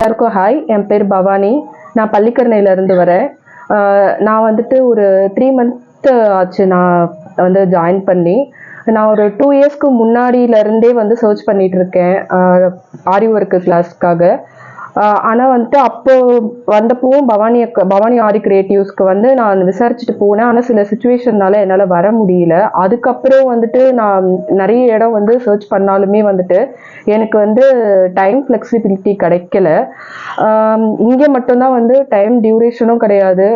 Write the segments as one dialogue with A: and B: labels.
A: எல்லாருக்கும் ஹாய் என் பேர் பவானி. நான் பள்ளிக்கரணையிலேருந்து வரேன். நான் வந்துட்டு ஒரு த்ரீ மந்த்து ஆச்சு நான் வந்து ஜாயின் பண்ணி. நான் ஒரு டூ இயர்ஸ்க்கு முன்னாடியில இருந்தே வந்து சர்ச் பண்ணிட்டு இருக்கேன். ஆரி ஒர்க்கு கிளாஸ்க்காக ஆனால் வந்துட்டு அப்போ வந்தப்பவும் பவானி பவானி ஆரி கிரியேட்டிவ்ஸ்க்கு வந்து நான் விசாரிச்சுட்டு போனேன். ஆனால் சில சுச்சுவேஷன்னால என்னால் வர முடியல. அதுக்கப்புறம் வந்துட்டு நான் நிறைய இடம் வந்து சர்ச் பண்ணாலுமே வந்துட்டு எனக்கு வந்து டைம் ஃப்ளெக்சிபிலிட்டி கிடைக்கல. இங்கே மட்டும்தான் வந்து டைம் டியூரேஷனும் கிடையாது.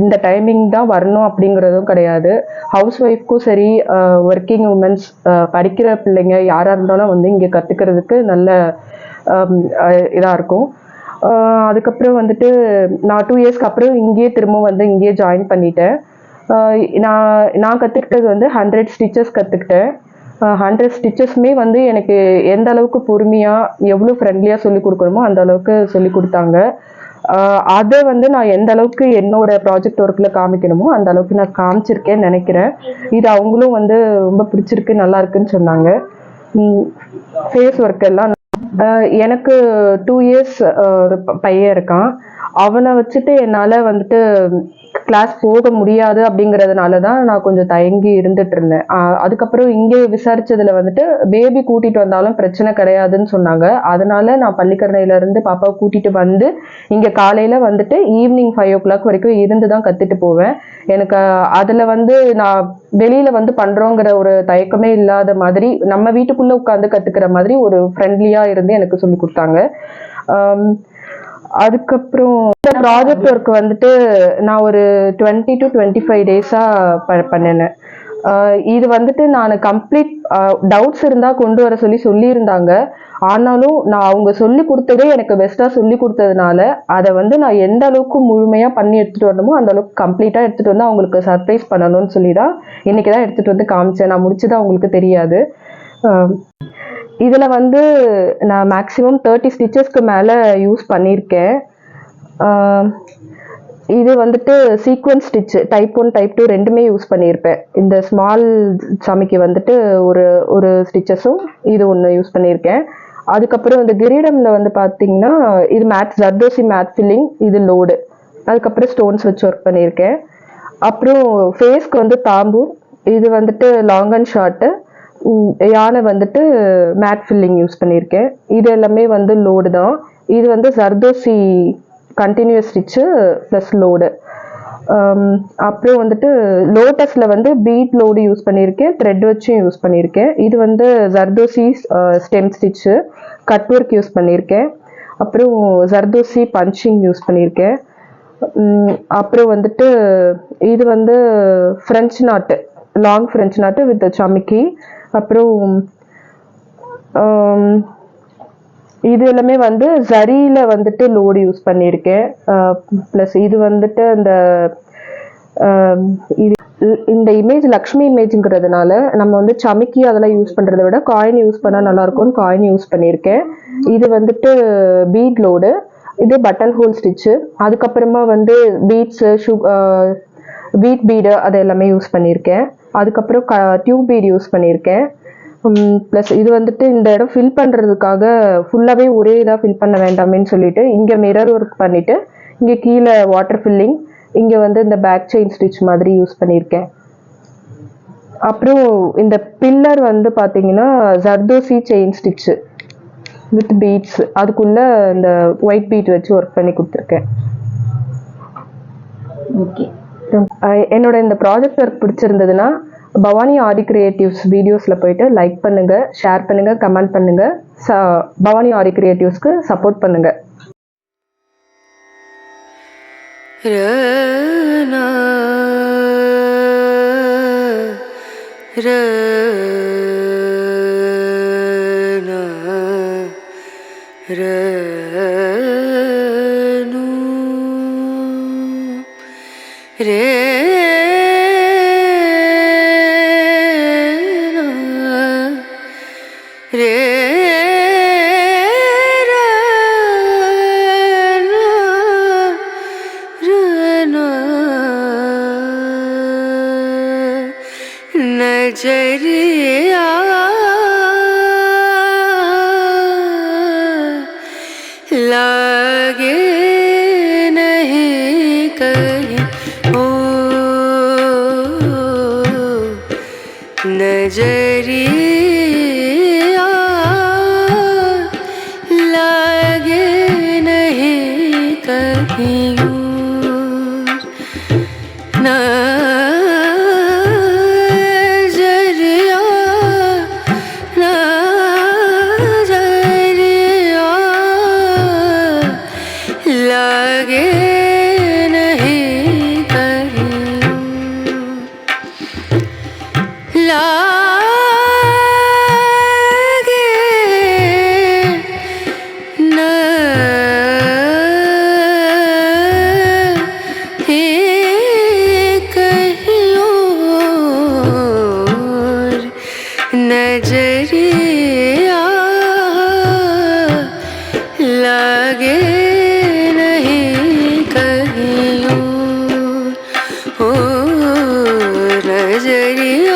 A: இந்த டைமிங் தான் வரணும் அப்படிங்கிறதும் கிடையாது. ஹவுஸ் ஒய்ஃப்க்கும் சரி ஒர்க்கிங் உமன்ஸ் படிக்கிற பிள்ளைங்க யாராக இருந்தாலும் வந்து இங்கே கற்றுக்கிறதுக்கு நல்ல இதாக இருக்கும். அதுக்கப்புறம் வந்துட்டு நான் டூ இயர்ஸ்க்கு அப்புறம் இங்கேயே திரும்ப வந்து இங்கேயே ஜாயின் பண்ணிட்டேன். நான் நான் கற்றுக்கிட்டது வந்து ஹண்ட்ரட் ஸ்டிச்சஸ் கற்றுக்கிட்டேன் ஹண்ட்ரட் ஸ்டிச்சஸ்மே வந்து எனக்கு எந்த அளவுக்கு பொறுமையாக எவ்வளோ ஃப்ரெண்ட்லியாக சொல்லி கொடுக்கணுமோ அந்த அளவுக்கு சொல்லி கொடுத்தாங்க. அதை வந்து நான் எந்த அளவுக்கு என்னோட ப்ராஜெக்ட் ஒர்க்கில் காமிக்கணுமோ அந்த அளவுக்கு நான் காமிச்சிருக்கேன்னு நினைக்கிறேன். இது அவங்களும் வந்து ரொம்ப பிடிச்சிருக்கு நல்லா இருக்குன்னு சொன்னாங்க. ஃபேஸ் ஒர்க் எல்லாம் எனக்கு டூ இயர்ஸ் ஒரு பையன் இருக்கான். அவனை வச்சுட்டு என்னால் வந்துட்டு கிளாஸ் போக முடியாது அப்படிங்கிறதுனால தான் நான் கொஞ்சம் தயங்கி இருந்துட்டு இருந்தேன் அதுக்கப்புறம் இங்கே விசாரிச்சதுல வந்துட்டு பேபி கூட்டிட்டு வந்தாலும் பிரச்சனை கிடையாதுன்னு சொன்னாங்க. அதனால நான் பள்ளிக்கரணையில இருந்து பாப்பாவை கூட்டிட்டு வந்து இங்க காலையில வந்துட்டு ஈவினிங் ஃபைவ் ஓ கிளாக் வரைக்கும் இருந்து தான் கத்துட்டு போவேன். எனக்கு அதுல வந்து நான் வெளியில வந்து பண்றோங்கிற ஒரு தயக்கமே இல்லாத மாதிரி நம்ம வீட்டுக்குள்ள உட்காந்து கத்துக்கிற மாதிரி ஒரு ஃப்ரெண்ட்லியா இருந்து எனக்கு சொல்லி கொடுத்தாங்க. அதுக்கப்புறம் இந்த ப்ராஜெக்ட் ஒர்க் வந்துட்டு நான் ஒரு டுவெண்ட்டி டு டுவெண்ட்டி ஃபைவ் டேஸாக ப பண்ணினேன். இது வந்துட்டு நான் கம்ப்ளீட் டவுட்ஸ் இருந்தால் கொண்டு வர சொல்லி சொல்லியிருந்தாங்க. ஆனாலும் நான் அவங்க சொல்லி கொடுத்ததே எனக்கு பெஸ்ட்டாக சொல்லி கொடுத்ததுனால அதை வந்து நான் எந்த அளவுக்கு முழுமையாக பண்ணி எடுத்துகிட்டு வரணுமோ அந்த அளவுக்கு கம்ப்ளீட்டாக எடுத்துகிட்டு வந்து அவங்களுக்கு சர்ப்ரைஸ் பண்ணணும்னு சொல்லி தான் இன்றைக்கி தான் எடுத்துகிட்டு வந்து காமிச்சேன். நான் முடிச்சது அவங்களுக்கு தெரியாது. இதில் வந்து நான் மேக்ஸிமம் தேர்ட்டி ஸ்டிச்சஸ்க்கு மேலே யூஸ் பண்ணியிருக்கேன் இது வந்துட்டு sequence stitch type one type two ரெண்டுமே யூஸ் பண்ணியிருப்பேன் இந்த ஸ்மால் சாமிக்கு வந்துட்டு ஒரு ஒரு ஸ்டிச்சஸும் இது ஒன்று யூஸ் பண்ணியிருக்கேன் அதுக்கப்புறம் இந்த கிரீடமில் வந்து பார்த்தீங்கன்னா இது மேட் ஜர்தோசி மேட் ஃபில்லிங் இது லோடு அதுக்கப்புறம் ஸ்டோன்ஸ் வச்சு ஒர்க் பண்ணியிருக்கேன் அப்புறம் ஃபேஸ்க்கு வந்து தாம்பூர் இது வந்துட்டு லாங் அண்ட் ஷார்ட்டு யானை வந்துட்டு மேட் ஃபில்லிங் யூஸ் பண்ணியிருக்கேன் இது எல்லாமே வந்து லோடு தான். இது வந்து சர்தோசி கண்டினியூஸ் ஸ்டிச்சு ப்ளஸ் லோடு அப்புறம் வந்துட்டு லோட்டஸில் வந்து பீட் லோடு யூஸ் பண்ணியிருக்கேன் த்ரெட் வச்சும் யூஸ் பண்ணியிருக்கேன் இது வந்து zardozi stem stitch cut work use பண்ணியிருக்கேன் அப்புறம் ஜர்தோசி பஞ்சிங் யூஸ் பண்ணியிருக்கேன் அப்புறம் வந்துட்டு இது வந்து French knot long French knot with சமிக்கி அப்புறம் இது எல்லாமே வந்து ஜரியில் வந்துட்டு லோடு யூஸ் பண்ணியிருக்கேன். ப்ளஸ் இது வந்துட்டு அந்த இது இந்த இமேஜ் லக்ஷ்மி இமேஜ்ங்கிறதுனால நம்ம வந்து சமிக்கி அதெல்லாம் யூஸ் பண்ணுறத விட காயின் யூஸ் பண்ணால் நல்லா இருக்கும்னு காயின் யூஸ் பண்ணியிருக்கேன். இது வந்துட்டு பீட் லோடு இது பட்டன் ஹோல் ஸ்டிச்சு அதுக்கப்புறமா வந்து பீட்ஸு ஷு வீட் பீடு அது எல்லாமே யூஸ் பண்ணியிருக்கேன் அதுக்கப்புறம் க டியூப் பீட் யூஸ் பண்ணியிருக்கேன் ப்ளஸ் இது வந்துட்டு இந்த இடம் ஃபில் பண்ணுறதுக்காக ஃபுல்லாகவே ஒரே இதாக ஃபில் பண்ண வேண்டாமேன்னு சொல்லிட்டு இங்கே மிரர் ஒர்க் பண்ணிவிட்டு இங்கே கீழே வாட்டர் ஃபில்லிங் இங்கே வந்து இந்த பேக் செயின் ஸ்டிச் மாதிரி யூஸ் பண்ணியிருக்கேன் அப்புறம் இந்த பில்லர் வந்து பார்த்தீங்கன்னா zardozi chain stitch with beads அதுக்குள்ளே இந்த ஒயிட் பீட் வச்சு ஒர்க் பண்ணி கொடுத்துருக்கேன்.
B: ஓகே
A: என்னோட இந்த ப்ராஜெக்ட் ஒர்க் பிடிச்சிருந்ததுன்னா பவானி ஆரி கிரியேட்டிவ்ஸ் வீடியோஸில் போயிட்டு லைக் பண்ணுங்க ஷேர் பண்ணுங்க கமெண்ட் பண்ணுங்க. ச பவானி ஆரி கிரியேட்டிவ்ஸ்க்கு சப்போர்ட் பண்ணுங்க.
C: ரனா ரேனா नजरिया लागे नहीं कहीं नज़रिया लागे नहीं कहीं नजरिया लागे नहीं और ओ नजरिया